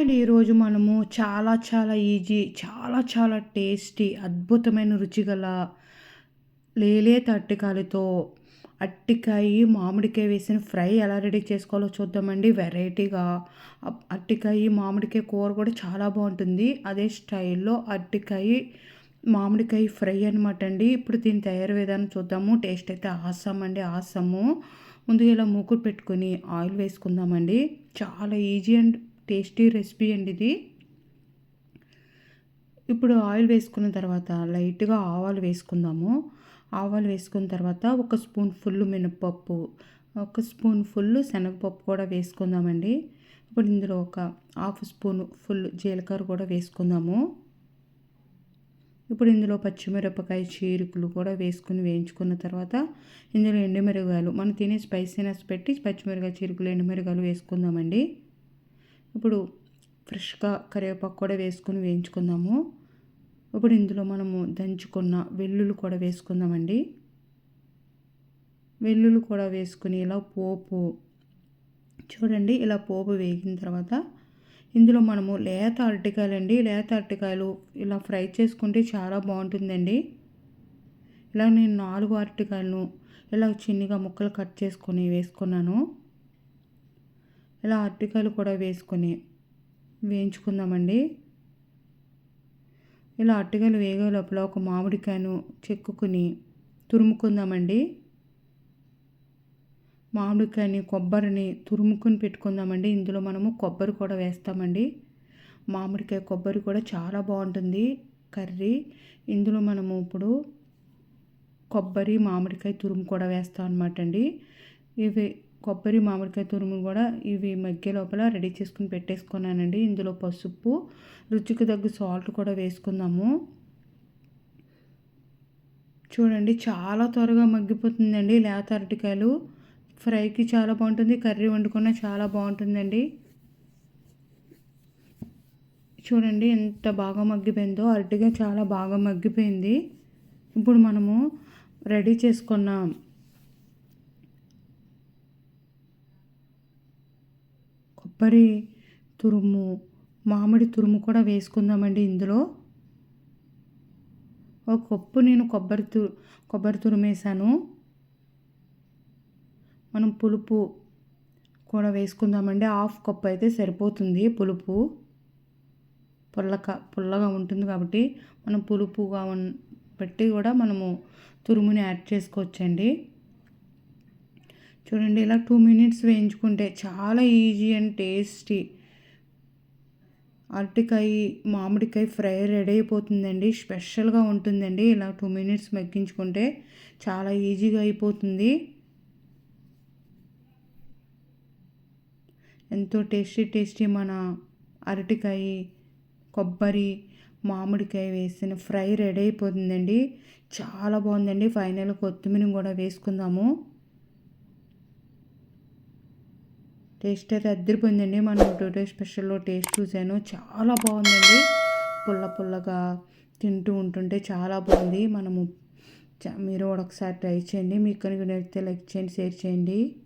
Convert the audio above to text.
And ఈరోజు మనము చాలా చాలా ఈజీ చాలా చాలా టేస్టీ అద్భుతమైన రుచిగల లేలే తట్టికాయలతో అట్టికాయ మామిడికాయ వేసిన ఫ్రై ఎలా రెడీ చేసుకోవాలో చూద్దామండి. వెరైటీగా అట్టికాయ మామిడికాయ కూర కూడా చాలా బాగుంటుంది. అదే స్టైల్లో అట్టికాయ మామిడికాయ ఫ్రై అనమాట అండి. ఇప్పుడు దీని తయారు విధానం చూద్దాము. టేస్ట్ అయితే ఆసాం అండి ఆసము. ముందుగా ఇలా మూకుడు పెట్టుకొని ఆయిల్ వేసుకుందామండి. చాలా ఈజీ అండ్ టేస్టీ రెసిపీ అండి ఇది. ఇప్పుడు ఆయిల్ వేసుకున్న తర్వాత లైట్గా ఆవాలు వేసుకుందాము. ఆవాలు వేసుకున్న తర్వాత ఒక స్పూన్ ఫుల్ మినపప్పు ఒక స్పూన్ ఫుల్ శనగపప్పు కూడా వేసుకుందామండి. ఇప్పుడు ఇందులో ఒక హాఫ్ స్పూన్ ఫుల్ జీలకర్ర కూడా వేసుకుందాము. ఇప్పుడు ఇందులో పచ్చిమిరపకాయ చీరుకులు కూడా వేసుకుని వేయించుకున్న తర్వాత ఇందులో ఎండుమిరగాయలు మనం తినే స్పైసీనెస్ పెట్టి పచ్చిమిరపకాయ చీరుకులు ఎండుమిరగాయలు వేసుకుందామండి. ఇప్పుడు ఫ్రెష్గా కరివేపాకు కూడా వేసుకొని వేయించుకుందాము. ఇప్పుడు ఇందులో మనము దంచుకున్న వెల్లుల్లి కూడా వేసుకుందామండి. వెల్లుల్లి కూడా వేసుకుని ఇలా పోపు చూడండి ఇలా పోపు వేగిన తర్వాత ఇందులో మనము లేత అరటికాయలు అండి లేత అరటికాయలు ఇలా ఫ్రై చేసుకుంటే చాలా బాగుంటుందండి. ఇలా నేను నాలుగు అరటికాయలను ఇలా చిన్నగా ముక్కలు కట్ చేసుకొని వేసుకున్నాను. ఇలా అరటికాయలు కూడా వేసుకొని వేయించుకుందామండి. ఇలా అరటికాయలు వేగే లోపల ఒక మామిడికాయను చెక్కుని తురుముకుందామండి. మామిడికాయని కొబ్బరిని తురుముకొని పెట్టుకుందామండి. ఇందులో మనము కొబ్బరి కూడా వేస్తామండి. మామిడికాయ కొబ్బరి కూడా చాలా బాగుంటుంది కర్రీ. ఇందులో మనము ఇప్పుడు కొబ్బరి మామిడికాయ తురుము కూడా వేస్తాం అనమాట అండి. ఇవి కొబ్బరి మామిడికాయ తురుము కూడా ఇవి మగ్గే లోపల రెడీ చేసుకుని పెట్టేసుకున్నానండి. ఇందులో పసుపు రుచికి తగ్గ సాల్ట్ కూడా వేసుకుందాము. చూడండి చాలా త్వరగా మగ్గిపోతుందండి లేత అరటికాయలు. ఫ్రైకి చాలా బాగుంటుంది కర్రీ వండుకున్న చాలా బాగుంటుందండి. చూడండి ఎంత బాగా మగ్గిపోయిందో. అరటిగా చాలా బాగా మగ్గిపోయింది. ఇప్పుడు మనము రెడీ చేసుకున్నాం కొబ్బరి తురుము మామిడి తురుము కూడా వేసుకుందామండి ఇందులో. ఒక కప్పు నేను కొబ్బరి తు కొబ్బరి తురుమేసాను మనం పులుపు కూడా వేసుకుందామండి. హాఫ్ కప్ అయితే సరిపోతుంది పులుపు. పుల్లక పుల్లగా ఉంటుంది కాబట్టి మనం పులుపుగా బట్టి కూడా మనము తురుముని యాడ్ చేసుకోవచ్చండి. చూడండి ఇలా టూ మినిట్స్ వేయించుకుంటే చాలా ఈజీ అండ్ టేస్టీ అరటికాయ మామిడికాయ ఫ్రై రెడీ అయిపోతుందండి స్పెషల్గా ఉంటుందండి. ఇలా టూ మినిట్స్ మగ్గించుకుంటే చాలా ఈజీగా అయిపోతుంది. ఎంతో టేస్టీ టేస్టీ మన అరటికాయ కొబ్బరి మామిడికాయ వేసిన ఫ్రై రెడీ అయిపోతుందండి. చాలా బాగుందండి. ఫైనల్ కొత్తిమీర కూడా వేసుకుందాము. టేస్ట్ అయితే అద్దరిపోయిందండి. మనం టూటే స్పెషల్లో టేస్ట్ చూశాను. చాలా బాగుందండి. పుల్ల పుల్లగా తింటూ ఉంటుంటే చాలా బాగుంది. మనము మీరు ఒకసారి ట్రై చేయండి. మీకు కనుక నచ్చితే లైక్ చేయండి షేర్ చేయండి.